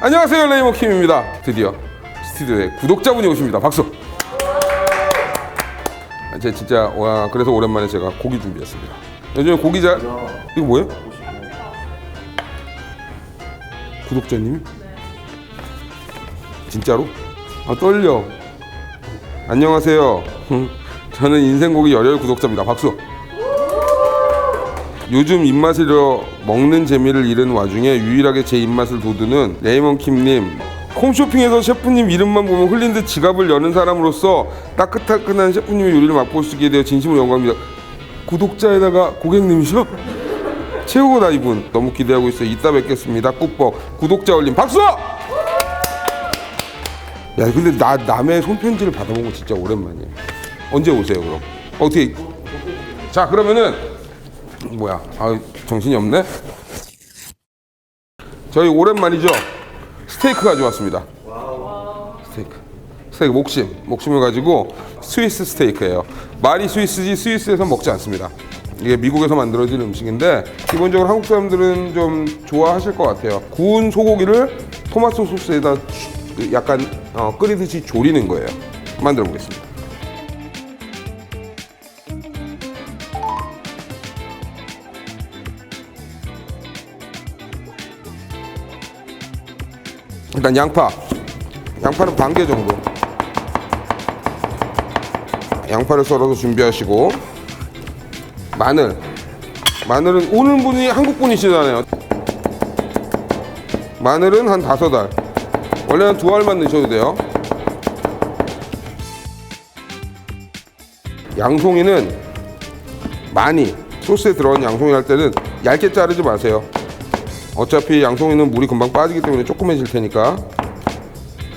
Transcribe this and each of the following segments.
안녕하세요 레이머 킴입니다. 드디어 스튜디오에 구독자분이 오십니다. 박수. 아, 제 진짜 와 그래서 오랜만에 제가 고기 준비했습니다. 요즘에 고기 잘 이거 뭐예요? 구독자님이? 진짜로? 아 떨려. 안녕하세요. 저는 인생고기 열혈 구독자입니다. 박수. 요즘 입맛을 잃어 먹는 재미를 잃은 와중에 유일하게 제 입맛을 돋우는 레이먼킴님. 홈쇼핑에서 셰프님 이름만 보면 흘린 듯 지갑을 여는 사람으로서 따끈따끈한 셰프님의 요리를 맛볼 수 있게 되어 진심으로 영광입니다. 구독자에다가 고객님이셔? 최고다 이분. 너무 기대하고 있어요. 이따 뵙겠습니다. 꾸뻑 구독자 올림 박수! 야 근데 나 남의 손편지를 받아본 거 진짜 오랜만이에요 언제 오세요 그럼? 어떻게 자 그러면은 뭐야? 아 정신이 없네. 저희 오랜만이죠. 스테이크 가져왔습니다. 스테이크. 스테이크 목심, 목심을 가지고 스위스 스테이크예요. 말이 스위스지 스위스에서 먹지 않습니다. 이게 미국에서 만들어진 음식인데 기본적으로 한국 사람들은 좀 좋아하실 것 같아요. 구운 소고기를 토마토 소스에다 주- 약간 어, 끓이듯이 조리는 거예요. 만들어 보겠습니다. 일단 양파. 양파는 반 개 정도. 양파를 썰어서 준비하시고. 마늘. 마늘은 오는 분이 한국 분이시잖아요. 마늘은 한 다섯 알. 원래는 두 알만 넣으셔도 돼요. 양송이는 많이 소스에 들어간 양송이 할 때는 얇게 자르지 마세요 어차피 양송이는 물이 금방 빠지기 때문에 조금해질 테니까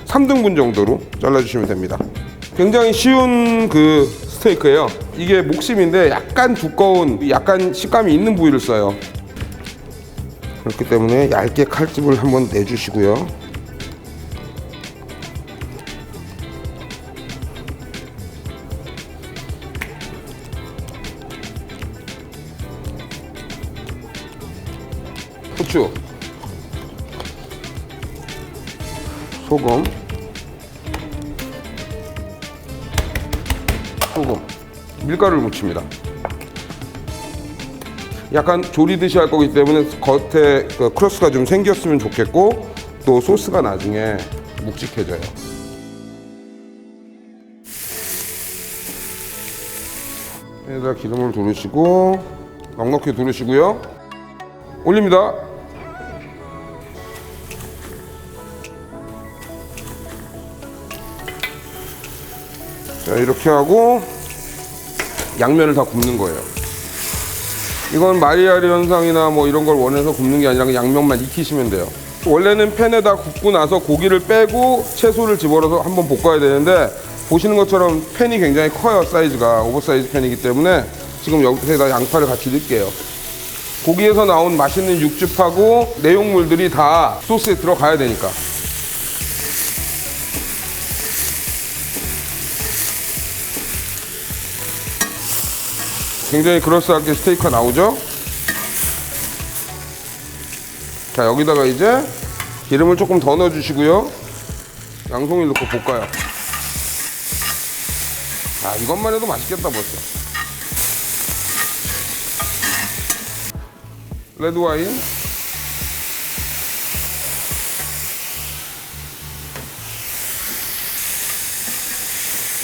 3등분 정도로 잘라주시면 됩니다. 굉장히 쉬운 그 스테이크예요. 이게 목심인데 약간 두꺼운, 약간 식감이 있는 부위를 써요. 그렇기 때문에 얇게 칼집을 한번 내주시고요. 후추, 소금, 소금, 밀가루를 묻힙니다. 약간 조리듯이 할 거기 때문에 겉에 그 크러스가 좀 생겼으면 좋겠고 또 소스가 나중에 묵직해져요. 여기다 기름을 두르시고 넉넉히 두르시고요. 올립니다. 자, 이렇게 하고 양면을 다 굽는 거예요. 이건 마리아리 현상이나 뭐 이런 걸 원해서 굽는 게 아니라 양면만 익히시면 돼요. 원래는 팬에다 굽고 나서 고기를 빼고 채소를 집어넣어서 한번 볶아야 되는데 보시는 것처럼 팬이 굉장히 커요 사이즈가 오버사이즈 팬이기 때문에 지금 여기다 양파를 같이 넣을게요. 고기에서 나온 맛있는 육즙하고 내용물들이 다 소스에 들어가야 되니까. 굉장히 그럴싸하게 스테이크가 나오죠? 자, 여기다가 이제 기름을 조금 더 넣어주시고요. 양송이 넣고 볶아요. 아, 이것만 해도 맛있겠다 벌써. 레드 와인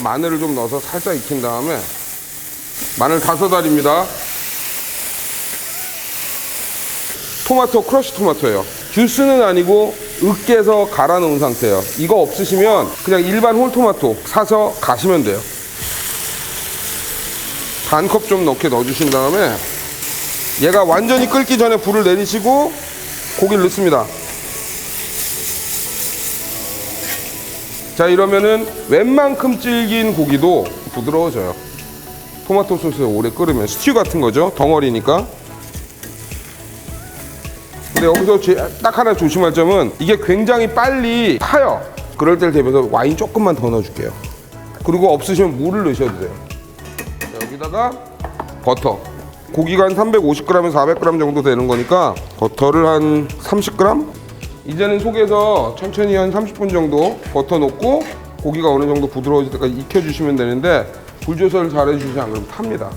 마늘을 좀 넣어서 살짝 익힌 다음에 마늘 다섯 알입니다 토마토 크러쉬 토마토예요 주스는 아니고 으깨서 갈아 놓은 상태예요 이거 없으시면 그냥 일반 홀토마토 사서 가시면 돼요 반 컵 좀 넣게 넣어주신 다음에 얘가 완전히 끓기 전에 불을 내리시고 고기를 넣습니다. 자 이러면은 웬만큼 질긴 고기도 부드러워져요. 토마토 소스에 오래 끓으면 스튜 같은 거죠. 덩어리니까. 근데 여기서 제- 딱 하나 조심할 점은 이게 굉장히 빨리 타요. 그럴 때를 대비해서 와인 조금만 더 넣어줄게요. 그리고 없으시면 물을 넣으셔도 돼요. 자, 여기다가 버터. 고기가 한 350g에서 400g 정도 되는 거니까 버터를 한 30g 이제는 속에서 천천히 한 30분 정도 버터 놓고 고기가 어느 정도 부드러워질 때까지 익혀주시면 되는데 불 조절을 잘 해주시지 않으면 탑니다.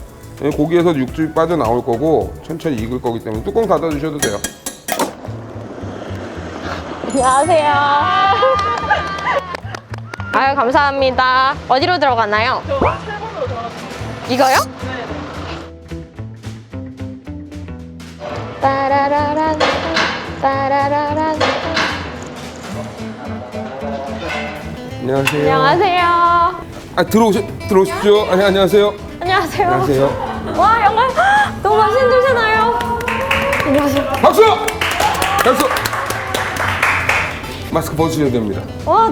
예, 고기에서 육즙이 빠져나올 거고 천천히 익을 거기 때문에 뚜껑 닫아주셔도 돼요. 안녕하세요. 아유, 감사합니다. 어디로 들어가나요? 저 7번으로 들어갔어요. 이거요? 따라라란, 따라라란. 안녕하세요. 안녕하세요. 아 들어오시 들어오십시오. 아니 안녕하세요. 안녕하세요. 안녕하세요. 와, 영광. 너무 맛있는 냄새나요. 안녕하세요. 박수! 박수! 마스크 벗으셔야 됩니다. 와,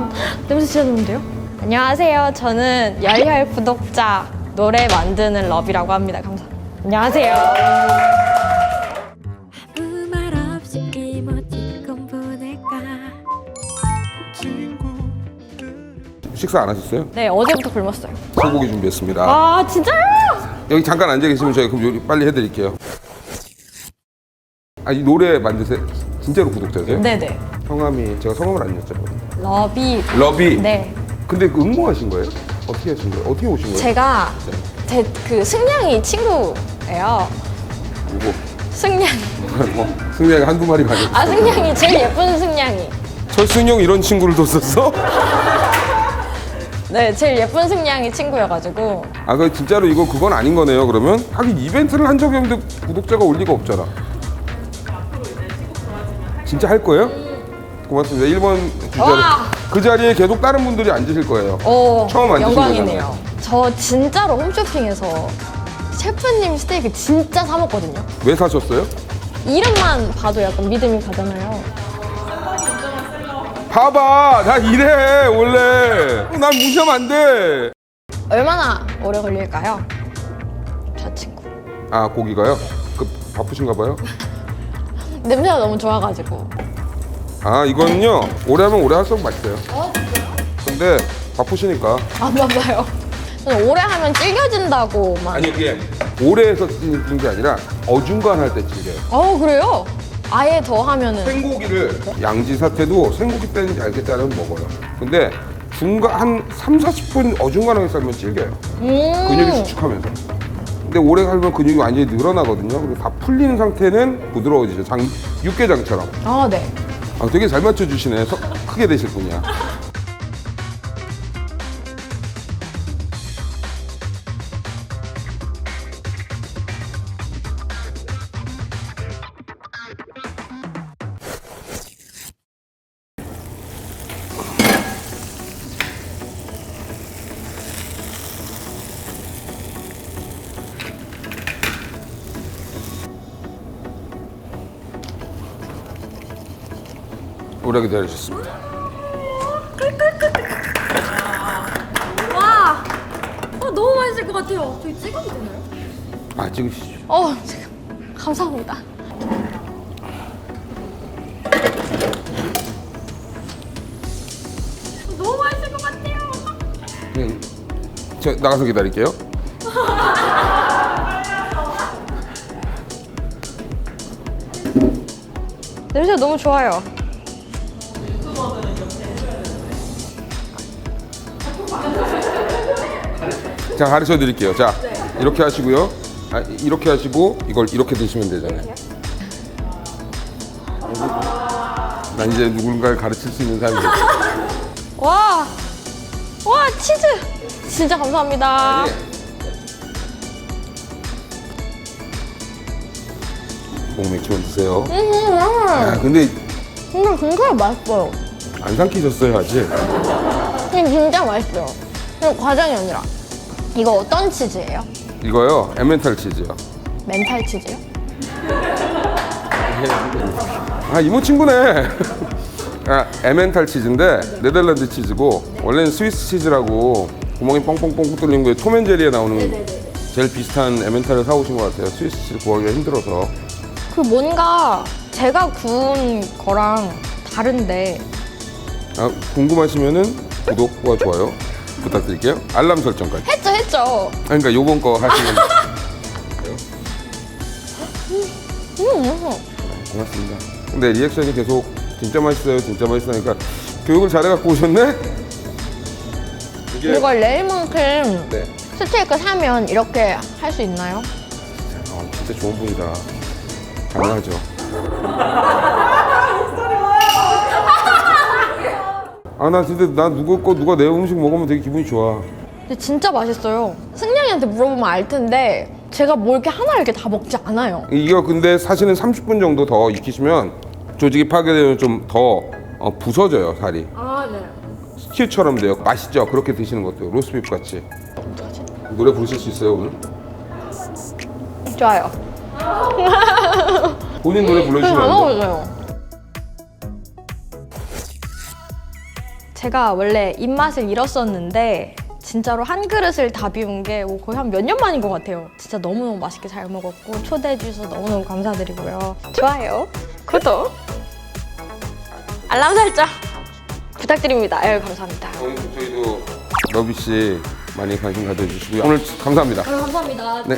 냄새 진짜 좋은데요? 안녕하세요. 저는 열혈 구독자 노래 만드는 러비라고 합니다. 감사합니다. 안녕하세요. 식사 안 하셨어요? 네, 어제부터 굶었어요. 소고기 준비했습니다. 아, 진짜요? 여기 잠깐 앉아 계시면 저희 그럼 요리 빨리 해드릴게요. 아 이 노래 만드세요? 진짜로 구독자세요? 네네. 성함이 제가 성함을 안 여쭤봐요. 러비. 러비. 네. 근데 그 응모하신 거예요? 어떻게 하신 거예요? 어떻게 오신 거예요? 제가 제 그 승냥이 친구예요. 누구? 승냥이. 어, 승냥이 한두 마리 가졌어. 아, 승냥이. 제일 예쁜 승냥이. 철승형 이런 친구를 뒀었어? 네, 제일 예쁜 승냥이 친구여가지고. 아, 그 진짜로 이거 그건 아닌 거네요. 그러면 하긴 이벤트를 한 적이 없는데 구독자가 올 리가 없잖아. 진짜 할 거예요? 고맙습니다. 1번 그 자리, 와! 그 자리에 계속 다른 분들이 앉으실 거예요. 오, 처음 만드신 영광이네요. 거잖아요. 저 진짜로 홈쇼핑에서 셰프님 스테이크 진짜 사 먹거든요. 왜 사셨어요? 이름만 봐도 약간 믿음이 가잖아요. 봐봐, 나 이래 원래. 난 무시하면 안 돼. 얼마나 오래 걸릴까요? 저 친구. 아 고기가요? 그 바쁘신가 봐요. 냄새가 너무 좋아가지고. 아 이거는요 오래 하면 오래 할수록 맛있어요. 근데 바쁘시니까 안 바빠요. 저는 오래 하면 질겨진다고만. 아니 이게 오래 해서 찌는 게 아니라 어중간할 때 찌겨요. 어, 그래요? 아예 더 하면은. 생고기를 양지 사 태도 생고기 때는지 알겠다면 먹어요. 근데 중간 한 3, 40분 어중간하게 삶으면 질겨요. 근육이 음. 수축하면서. 근데 오래 살면 근육이 완전히 늘어나거든요. 그리고 다 풀린 상태는 부드러워지죠. 장, 육개장처럼. 아, 네. 아, 되게 잘 맞춰주시네. 서- 크게 되실 분이야. 오래 기다리셨습니다. 와! 어, 너무 맛있을 것 같아요. 저희 찍어도 되나요? 아, 찍으시죠. 어, 지금. 감사합니다. 너무 맛있을 것 같아요. 네. 저 나가서 기다릴게요. 냄새 너무 좋아요. 자, 가르쳐 드릴게요. 자, 이렇게 하시고요. 아, 이렇게 하시고 이걸 이렇게 드시면 되잖아요. 난 이제 누군가를 가르칠 수 있는 사람이 됐어. 와! 와, 치즈! 진짜 감사합니다. 목맥주만 드세요. 음, 아, 근데 근데 굉장히 맛있어요. 안 삼키셨어요, 아직? 이게 진짜 맛있어요. 이거 과장이 아니라. 이거 어떤 치즈예요? 이거요, 에멘탈 치즈요. 멘탈 치즈요? 아, 이모 친구네. 아, 에멘탈 치즈인데 네덜란드 치즈고 원래는 스위스 치즈라고 구멍이 뻥뻥뻥 뚫린 거에 톰앤제리에 나오는 제일 비슷한 에멘탈을 사오신 것 같아요. 스위스 치즈 구하기가 힘들어서. 그 뭔가 제가 구운 거랑 다른데 아, 궁금하시면은 구독과 좋아요 부탁드릴게요. 알람 설정까지. 했죠 했죠. 아, 그러니까 요번 거 하시면 음, 음. 고맙습니다. 근데 리액션이 계속 진짜 맛있어요. 진짜 맛있으니까 교육을 잘해 갖고 오셨네. 이게 이걸 내일만큼 네. 스테이크 사면 이렇게 할 수 있나요? 어, 진짜 좋은 분이다. 가능하죠. 아나 진짜 나 누구 거 누가 내 음식 먹으면 되게 기분이 좋아. 근데 진짜 맛있어요. 승냥이한테 물어보면 알 텐데 제가 뭐 이렇게 하나 이렇게 다 먹지 않아요. 이거 근데 사실은 30분 정도 더 익히시면 조직이 파괴되면 좀더 어, 부서져요 살이. 아 네. 스튜처럼 돼요. 맛있죠? 그렇게 드시는 것도 로스비프 같이. 노래 부르실 수 있어요 오늘? 좋아요. 본인 노래 불러주시면 안 돼요? 어울려요. 제가 원래 입맛을 잃었었는데 진짜로 한 그릇을 다 비운 게뭐 거의 한 몇 년 만인 것 같아요. 진짜 너무너무 맛있게 잘 먹었고 초대해 주셔서 너무너무 감사드리고요. 좋아요, 구독, 알람 설정 부탁드립니다. 아유 감사합니다. 저희, 저희도 러비 씨 많이 관심 가져주시고요. 오늘 감사합니다. 감사합니다. 네.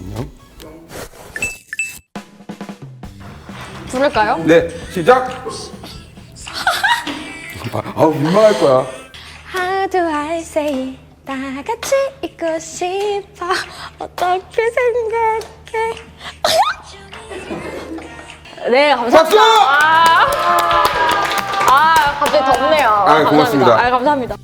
안녕. 부를까요? 네, 시작. 아우 민망할 거야. How do I say 다 같이 있고 싶어. 어떻게 생각해? 네 감사합니다. 박수! 아, 아 갑자기 덥네요. 아, 고맙습니다. 아, 감사합니다